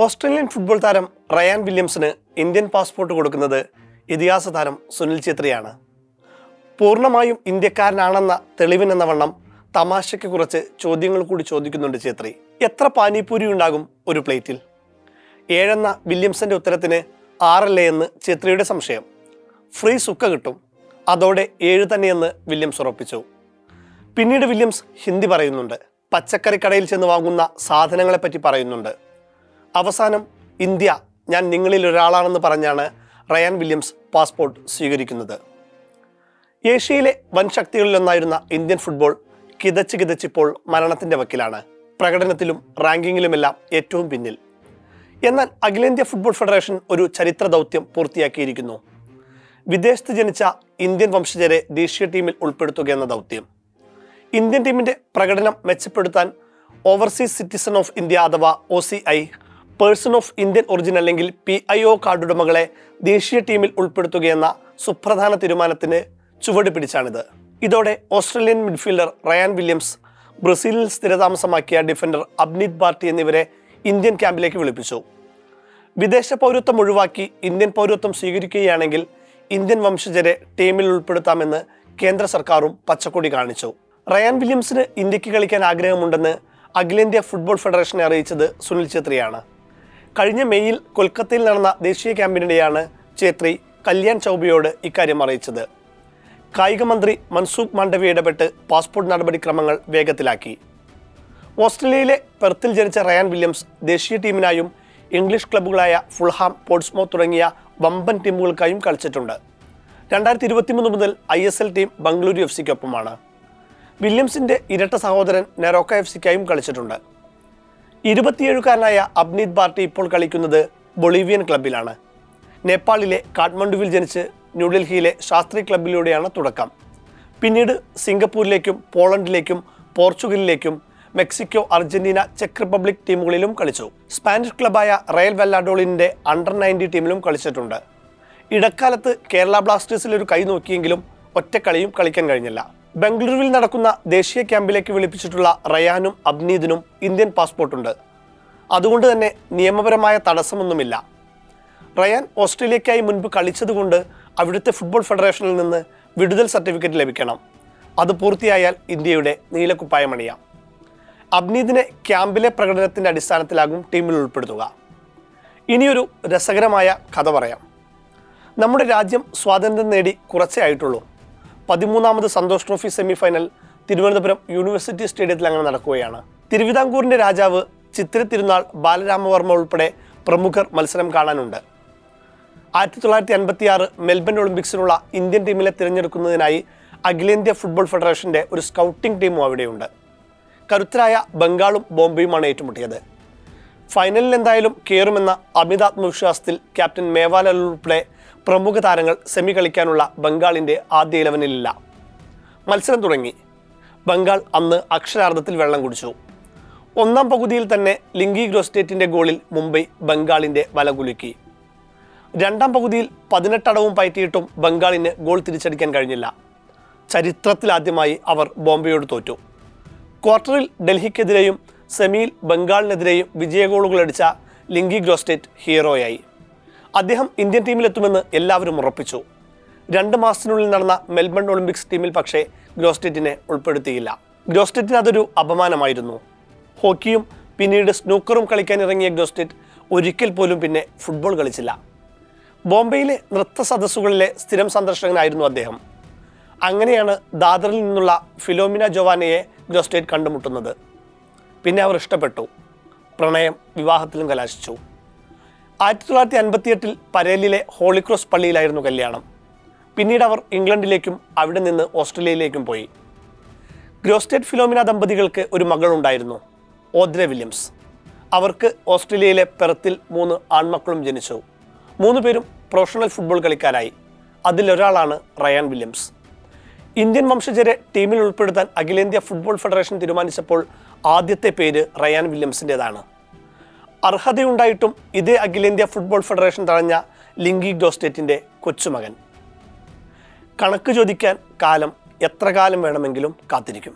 Australian football താരം Ryan വില്യംസിന് Indian passport കൊടുക്കുന്നത് ഇതിഹാസ താരം സുനിൽ ഛേത്രിയാണ്. പൂർണമായും ഇന്ത്യക്കാരനാണെന്ന തെളിവിനെന്ന വണ്ണം തമാശയ്ക്ക് കുറച്ച് ചോദ്യങ്ങൾ കൂടി ചോദിക്കുന്നുണ്ട് ഛേത്രി. എത്ര പാനിപ്പൂരി ഉണ്ടാകും ഒരു പ്ലേറ്റിൽ? ഏഴെന്ന വില്യംസിന്റെ ഉത്തരത്തിന് ആറല്ലേ എന്ന് ഛേത്രിയുടെ സംശയം. ഫ്രീ സുക്ക കിട്ടും. അതോടെ ഏഴ് തന്നെയെന്ന് വില്യംസ് ഉറപ്പിച്ചു. പിന്നീട് വില്യംസ് ഹിന്ദി പറയുന്നുണ്ട്. പച്ചക്കറി കടയിൽ ചെന്ന് വാങ്ങുന്ന സാധനങ്ങളെപ്പറ്റി പറയുന്നുണ്ട്. അവസാനം ഇന്ത്യ ഞാൻ നിങ്ങളിൽ ഒരാളാണെന്ന് പറഞ്ഞാണ് റയാൻ വില്യംസ് പാസ്പോർട്ട് സ്വീകരിക്കുന്നത്. ഏഷ്യയിലെ വൻ ശക്തികളിലൊന്നായിരുന്ന ഇന്ത്യൻ ഫുട്ബോൾ കിതച്ച് കിതച്ചിപ്പോൾ മരണത്തിന്റെ വക്കിലാണ്. പ്രകടനത്തിലും റാങ്കിങ്ങിലുമെല്ലാം ഏറ്റവും പിന്നിൽ. എന്നാൽ അഖിലേന്ത്യാ ഫുട്ബോൾ ഫെഡറേഷൻ ഒരു ചരിത്ര ദൗത്യം പൂർത്തിയാക്കിയിരിക്കുന്നു. വിദേശത്ത് ജനിച്ച ഇന്ത്യൻ വംശജരെ ദേശീയ ടീമിൽ ഉൾപ്പെടുത്തുക എന്ന ദൗത്യം. ഇന്ത്യൻ ടീമിന്റെ പ്രകടനം മെച്ചപ്പെടുത്താൻ ഓവർസീസ് സിറ്റിസൺ ഓഫ് ഇന്ത്യ അഥവാ O C I person of Indian origin അല്ലെങ്കിൽ പി ഐ ഒ കാർഡുടമകളെ ദേശീയ ടീമിൽ ഉൾപ്പെടുത്തുകയെന്ന സുപ്രധാന തീരുമാനത്തിന് ചുവട് പിടിച്ചാണിത്. ഇതോടെ ഓസ്ട്രേലിയൻ മിഡ്ഫീൽഡർ റയാൻ വില്യംസ് ബ്രസീലിൽ സ്ഥിരതാമസമാക്കിയ ഡിഫൻഡർ അബ്നീത് ബാർട്ടി എന്നിവരെ ഇന്ത്യൻ ക്യാമ്പിലേക്ക് വിളിപ്പിച്ചു. വിദേശ പൗരത്വം ഒഴിവാക്കി ഇന്ത്യൻ പൗരത്വം സ്വീകരിക്കുകയാണെങ്കിൽ ഇന്ത്യൻ വംശജരെ ടീമിൽ ഉൾപ്പെടുത്താമെന്ന് കേന്ദ്ര സർക്കാരും പച്ചക്കൊടി കാണിച്ചു. റയാൻ വില്യംസിന് ഇന്ത്യയ്ക്ക് കളിക്കാൻ ആഗ്രഹമുണ്ടെന്ന് അഖിലേന്ത്യാ ഫുട്ബോൾ ഫെഡറേഷനെ അറിയിച്ചത് സുനിൽ ഛേത്രിയാണ്. കഴിഞ്ഞ മെയ്യിൽ കൊൽക്കത്തയിൽ നടന്ന ദേശീയ ക്യാമ്പിനിടെയാണ് ഛേത്രി കല്യാൺ ചൗബയോട് ഇക്കാര്യം അറിയിച്ചത്. കായിക മന്ത്രി മൻസൂഖ് മാണ്ഡവ്യ ഇടപെട്ട് പാസ്പോർട്ട് നടപടിക്രമങ്ങൾ വേഗത്തിലാക്കി. ഓസ്ട്രേലിയയിലെ പെർത്തിൽ ജനിച്ച റയാൻ വില്യംസ് ദേശീയ ടീമിനായും ഇംഗ്ലീഷ് ക്ലബ്ബുകളായ ഫുൾഹാം പോർട്സ്മോ തുടങ്ങിയ വമ്പൻ ടീമുകൾക്കായും കളിച്ചിട്ടുണ്ട്. രണ്ടായിരത്തി ഇരുപത്തിമൂന്ന് മുതൽ I S L team Bengaluru F സിക്കൊപ്പമാണ്. വില്യംസിന്റെ ഇരട്ട സഹോദരൻ നെറോക്ക എഫ് സിക്കായും കളിച്ചിട്ടുണ്ട്. ഇരുപത്തിയേഴുകാരനായ അബ്നീത് ബാർട്ടി ഇപ്പോൾ കളിക്കുന്നത് ബൊളീവിയൻ ക്ലബിലാണ്. നേപ്പാളിലെ കാഠ്മണ്ഡുവിൽ ജനിച്ച് ന്യൂഡൽഹിയിലെ ശാസ്ത്രി ക്ലബിലൂടെയാണ് തുടക്കം. പിന്നീട് സിംഗപ്പൂരിലേക്കും പോളണ്ടിലേക്കും പോർച്ചുഗലിലേക്കും മെക്സിക്കോ അർജന്റീന ചെക്ക് റിപ്പബ്ലിക് ടീമുകളിലും കളിച്ചു. സ്പാനിഷ് ക്ലബായ റയൽ വെല്ലാഡോളിന്റെ അണ്ടർ നയന്റി ടീമിലും കളിച്ചിട്ടുണ്ട്. ഇടക്കാലത്ത് കേരള ബ്ലാസ്റ്റേഴ്സിൽ ഒരു കൈ നോക്കിയെങ്കിലും ഒറ്റക്കളിയും കളിക്കാൻ കഴിഞ്ഞില്ല. ബംഗളൂരുവിൽ നടക്കുന്ന ദേശീയ ക്യാമ്പിലേക്ക് വിളിപ്പിച്ചിട്ടുള്ള റയാനും അബ്നീദിനും ഇന്ത്യൻ പാസ്പോർട്ടുണ്ട്. അതുകൊണ്ട് തന്നെ നിയമപരമായ തടസ്സമൊന്നുമില്ല. റയാൻ ഓസ്ട്രേലിയക്കായി മുൻപ് കളിച്ചതുകൊണ്ട് അവിടുത്തെ ഫുട്ബോൾ ഫെഡറേഷനിൽ നിന്ന് വിടുതൽ സർട്ടിഫിക്കറ്റ് ലഭിക്കണം. അത് പൂർത്തിയായാൽ ഇന്ത്യയുടെ നീലക്കുപ്പായമണിയാം. അബ്നീദിനെ ക്യാമ്പിലെ പ്രകടനത്തിന്റെ അടിസ്ഥാനത്തിലാകും ടീമിൽ ഉൾപ്പെടുത്തുക. ഇനിയൊരു രസകരമായ കഥ പറയാം. നമ്മുടെ രാജ്യം സ്വാതന്ത്ര്യം നേടി കുറച്ചേ ആയിട്ടുള്ളൂ. പതിമൂന്നാമത് Santosh trophy semi final Thiruvananthapuram university സ്റ്റേഡിയത്തിൽ അങ്ങനെ നടക്കുകയാണ്. തിരുവിതാംകൂറിന്റെ രാജാവ് ചിത്ര തിരുനാൾ ബാലരാമവർമ്മ ഉൾപ്പെടെ പ്രമുഖർ മത്സരം കാണാനുണ്ട്. ആയിരത്തി തൊള്ളായിരത്തി അൻപത്തി ആറ് മെൽബൺ ഒളിമ്പിക്സിനുള്ള ഇന്ത്യൻ ടീമിലെ തിരഞ്ഞെടുക്കുന്നതിനായി അഖിലേന്ത്യാ ഫുട്ബോൾ ഫെഡറേഷന്റെ ഒരു സ്കൗട്ടിംഗ് ടീമും അവിടെയുണ്ട്. കരുത്തരായ ബംഗാളും ബോംബെയുമാണ് ഏറ്റുമുട്ടിയത്. ഫൈനലിൽ എന്തായാലും കയറുമെന്ന അമിതാത്മവിശ്വാസത്തിൽ ക്യാപ്റ്റൻ മേവാല ഉൾപ്പെടെ പ്രമുഖ താരങ്ങൾ സെമി കളിക്കാനുള്ള ബംഗാളിന്റെ ആദ്യ ഇലവനിലില്ല മത്സരം തുടങ്ങി. ബംഗാൾ അന്ന് അക്ഷരാർത്ഥത്തിൽ വെള്ളം കുടിച്ചു. ഒന്നാം പകുതിയിൽ തന്നെ ലിംഗി ഗ്രോസ്റ്റേറ്റിന്റെ ഗോളിൽ മുംബൈ ബംഗാളിന്റെ വല കുലുക്കി. രണ്ടാം പകുതിയിൽ പതിനെട്ടടവും പയറ്റിയിട്ടും ബംഗാളിന് ഗോൾ തിരിച്ചടിക്കാൻ കഴിഞ്ഞില്ല. ചരിത്രത്തിലാദ്യമായി അവർ ബോംബെയോട് തോറ്റു. ക്വാർട്ടറിൽ ഡൽഹിക്കെതിരെയും സെമിയിൽ ബംഗാളിനെതിരെയും വിജയ ഗോളുകൾ അടിച്ച ലിങ്കി ഗ്രോസ്റ്റേറ്റ് ഹീറോയായി. അദ്ദേഹം ഇന്ത്യൻ ടീമിലെത്തുമെന്ന് എല്ലാവരും ഉറപ്പിച്ചു. രണ്ട് മാസത്തിനുള്ളിൽ നടന്ന മെൽബൺ ഒളിമ്പിക്സ് ടീമിൽ പക്ഷേ ഗ്രോസ്റ്റേറ്റിനെ ഉൾപ്പെടുത്തിയില്ല. ഗ്രോസ്റ്റേറ്റിന് അതൊരു അപമാനമായിരുന്നു. ഹോക്കിയും പിന്നീട് സ്നൂക്കറും കളിക്കാൻ ഇറങ്ങിയ ഗ്രോസ്റ്റേറ്റ് ഒരിക്കൽ പോലും പിന്നെ ഫുട്ബോൾ കളിച്ചില്ല. ബോംബെയിലെ നൃത്ത സദസ്സുകളിലെ സ്ഥിരം സന്ദർശകനായിരുന്നു അദ്ദേഹം. അങ്ങനെയാണ് ദാദറിൽ നിന്നുള്ള ഫിലോമിന ജോവാനയെ ഗ്രോസ്റ്റേറ്റ് കണ്ടുമുട്ടുന്നത്. പിന്നെ അവർ ഇഷ്ടപ്പെട്ടു. പ്രണയം വിവാഹത്തിലും കലാശിച്ചു. ആയിരത്തി തൊള്ളായിരത്തി അൻപത്തിയെട്ടിൽ പരേലിലെ ഹോളിക്രോസ് പള്ളിയിലായിരുന്നു കല്യാണം. പിന്നീട് അവർ ഇംഗ്ലണ്ടിലേക്കും അവിടെ നിന്ന് ഓസ്ട്രേലിയയിലേക്കും പോയി. ഗ്രോസ്റ്റേറ്റ് ഫിലോമിന ദമ്പതികൾക്ക് ഒരു മകളുണ്ടായിരുന്നു ഓദ്ര വില്യംസ്. അവർക്ക് ഓസ്ട്രേലിയയിലെ പെർത്തിൽ മൂന്ന് ആൺമക്കളും ജനിച്ചു. മൂന്ന് പേരും പ്രൊഫഷണൽ ഫുട്ബോൾ കളിക്കാരായി. അതിലൊരാളാണ് റയാൻ വില്യംസ്. ഇന്ത്യൻ വംശജരെ ടീമിൽ ഉൾപ്പെടുത്താൻ അഖിലേന്ത്യാ ഫുട്ബോൾ ഫെഡറേഷൻ തീരുമാനിച്ചപ്പോൾ ആദ്യത്തെ പേര് റയാൻ വില്യംസിന്റെതാണ്. അർഹതയുണ്ടായിട്ടും ഇതേ അഖിലേന്ത്യാ ഫുട്ബോൾ ഫെഡറേഷൻ തഴഞ്ഞ ലിംഗി ഗോസ്റ്റേറ്റിന്റെ കൊച്ചുമകൻ. കണക്ക് ചോദിക്കാൻ കാലം എത്ര കാലം വേണമെങ്കിലും കാത്തിരിക്കും.